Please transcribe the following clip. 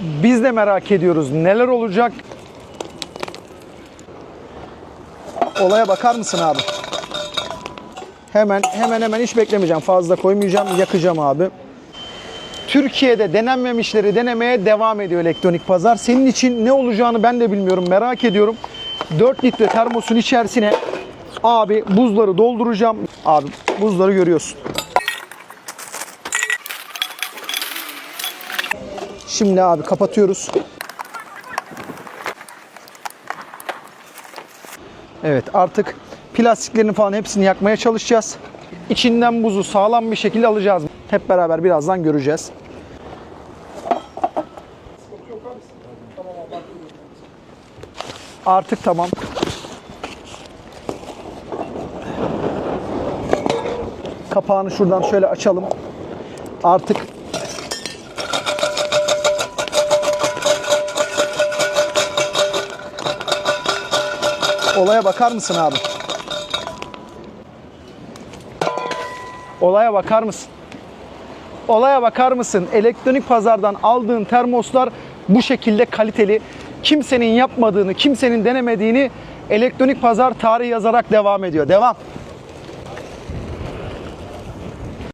Biz de merak ediyoruz neler olacak. Olaya bakar mısın abi? Hemen hemen hemen hiç beklemeyeceğim. Fazla koymayacağım. Yakacağım abi. Türkiye'de denenmemişleri denemeye devam ediyor elektronik pazar. Senin için ne olacağını ben de bilmiyorum. Merak ediyorum. 4 litre termosun içerisine abi buzları dolduracağım. Abi buzları görüyorsun. Şimdi abi kapatıyoruz. Evet artık plastiklerini falan hepsini yakmaya çalışacağız. İçinden buzu sağlam bir şekilde alacağız. Hep beraber birazdan göreceğiz. Artık tamam. Kapağını şuradan şöyle açalım. Artık olaya bakar mısın abi? Olaya bakar mısın? Olaya bakar mısın? Elektronik pazardan aldığın termoslar bu şekilde kaliteli. Kimsenin yapmadığını, kimsenin denemediğini elektronik pazar tarihi yazarak devam ediyor. Devam.